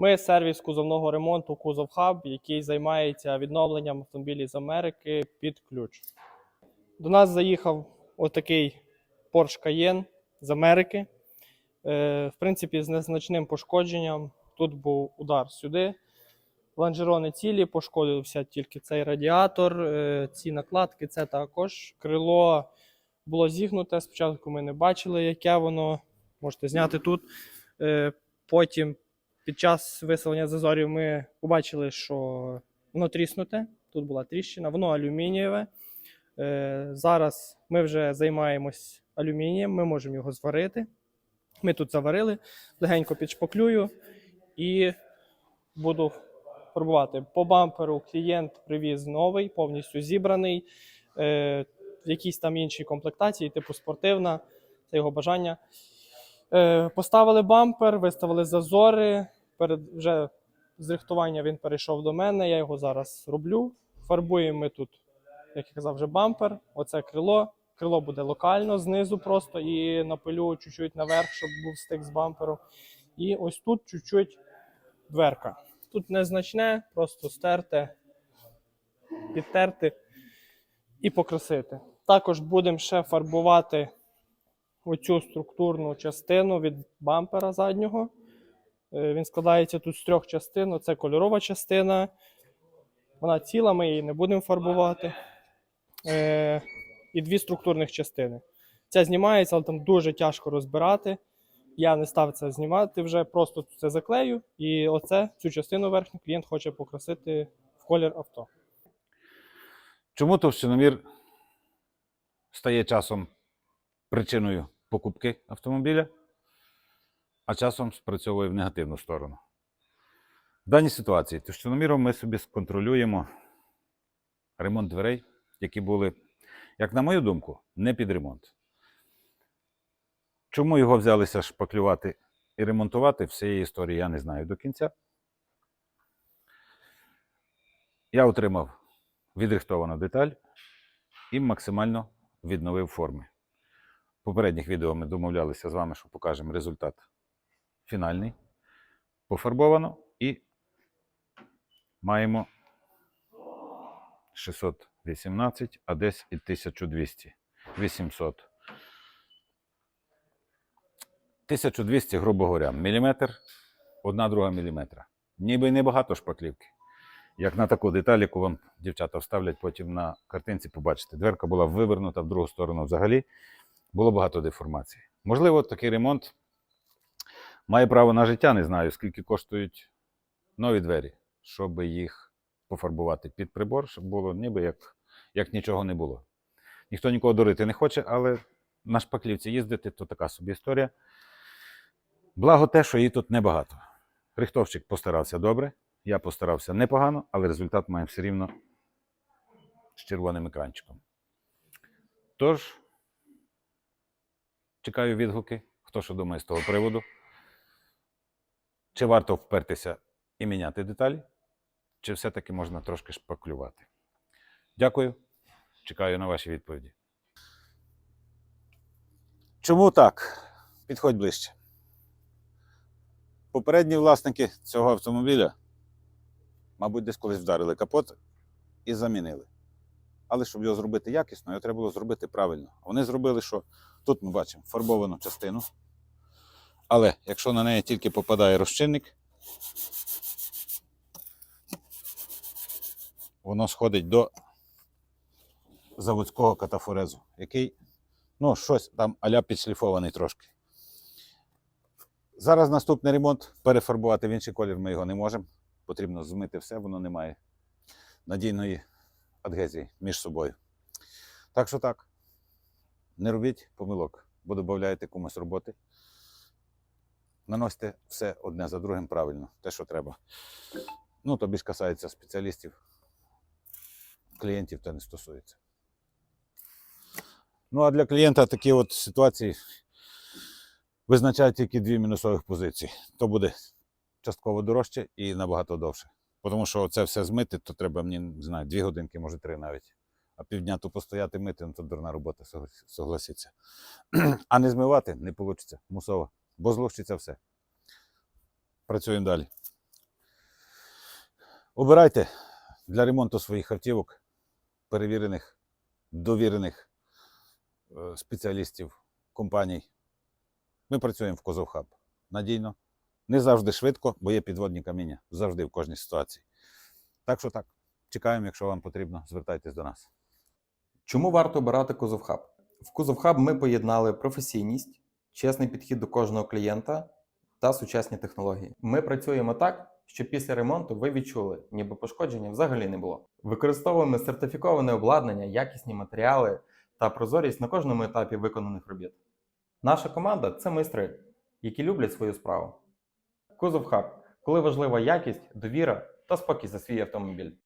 Ми сервіс кузовного ремонту Кузов Хаб, який займається відновленням автомобілів з Америки під ключ. До нас заїхав отакий Porsche Cayenne з Америки. Е, В принципі, з незначним пошкодженням. Тут був удар сюди. Лонжерони цілі, пошкодився тільки цей радіатор, е, ці накладки, це також. Крило було зігнуте. Спочатку ми не бачили, яке воно. Можете зняти тут. Е, Потім під час виселення зазорів ми побачили, що воно тріснуте. Тут була тріщина, воно алюмінієве. Е, Зараз ми вже займаємось алюмінієм, ми можемо його зварити. Ми тут заварили, легенько підшпаклюю і буду фарбувати. По бамперу клієнт привіз новий, повністю зібраний. Е, в якійсь там іншій комплектації, типу спортивна, це його бажання. Е, поставили бампер, виставили зазори. Перед вже з рихтування він перейшов до мене. Я його зараз роблю. Фарбуємо ми тут, як я казав, вже бампер. Оце крило. Крило буде локально знизу просто і напилю чуть-чуть наверх, щоб був стик з бамперу. І ось тут чуть-чуть дверка. Тут незначне, просто стерти, підтерти і покрасити. Також будемо ще фарбувати оцю структурну частину від бампера заднього. Е, Він складається тут з трьох частин. Це кольорова частина. Вона ціла, ми її не будемо фарбувати. Е, І дві структурних частини. Ця знімається, але там дуже тяжко розбирати. Я не став це знімати вже, просто це заклею. І оце, цю частину верхню клієнт хоче покрасити в колір авто. Чому товщиномір стає часом причиною покупки автомобіля, а часом спрацьовує в негативну сторону? В даній ситуації товщиноміром ми собі сконтролюємо ремонт дверей, які були, як на мою думку, не під ремонт. Чому його взялися шпаклювати і ремонтувати, всієї історії я не знаю до кінця. Я отримав відрихтовану деталь і максимально відновив форми. В попередніх відео ми домовлялися з вами, що покажемо результат фінальний. Пофарбовано і маємо 618, а десь і 1200. 800. 1200, грубо говоря, міліметр, одна друга міліметра. Ніби небагато шпаклівки. Як на таку деталь, яку вам дівчата вставлять потім на картинці, побачите. Дверка була вивернута в другу сторону взагалі. Було багато деформацій. Можливо, такий ремонт має право на життя. Не знаю, скільки коштують нові двері, щоб їх пофарбувати під прибор, щоб було ніби як, як нічого не було. Ніхто нікого дурити не хоче, але на шпаклівці їздити то така собі історія. Благо те, що її тут небагато. Рихтовщик постарався добре. Я постарався непогано, але результат має все рівно з червоним екранчиком. Тож, чекаю відгуки, хто що думає з того приводу. Чи варто впертися і міняти деталі, чи все-таки можна трошки шпаклювати. Дякую. Чекаю на ваші відповіді. Чому так? Підходь ближче. Попередні власники цього автомобіля мабуть, десь колись вдарили капот і замінили. Але щоб його зробити якісно, його треба було зробити правильно. Вони зробили, що тут ми бачимо фарбовану частину. Але якщо на неї тільки попадає розчинник, воно сходить до заводського катафорезу, який, ну, щось там аля підшліфований трошки. Зараз наступний ремонт перефарбувати в інший колір ми його не можемо потрібно змити все, воно не має надійної адгезії між собою. Так що так, не робіть помилок, бо додаєте комусь роботи. Наносьте все одне за другим правильно, те, що треба. Ну, тобі ж касається спеціалістів, клієнтів це не стосується. Ну, а для клієнта такі от ситуації визначають тільки дві мінусових позиції. То буде частково дорожче і набагато довше. Тому що це все змити, то треба мені, не знаю, дві годинки, може три навіть. А півдня то постояти мити, ну то дурна робота, согла- согласіться. А не змивати не вийде, мусово, бо злущиться все. Працюємо далі. Обирайте для ремонту своїх автівок перевірених, довірених е, спеціалістів компаній. Ми працюємо в Козовхаб надійно. Не завжди швидко, бо є підводні каміння завжди в кожній ситуації. Так що так, чекаємо, якщо вам потрібно, звертайтесь до нас. Чому варто обирати Кузовхаб? В Кузовхаб ми поєднали професійність, чесний підхід до кожного клієнта та сучасні технології. Ми працюємо так, щоб після ремонту ви відчули, ніби пошкодження взагалі не було. Використовуємо сертифіковане обладнання, якісні матеріали та прозорість на кожному етапі виконаних робіт. Наша команда це майстри, які люблять свою справу. Кузовхаб, коли важлива якість, довіра та спокій за свій автомобіль.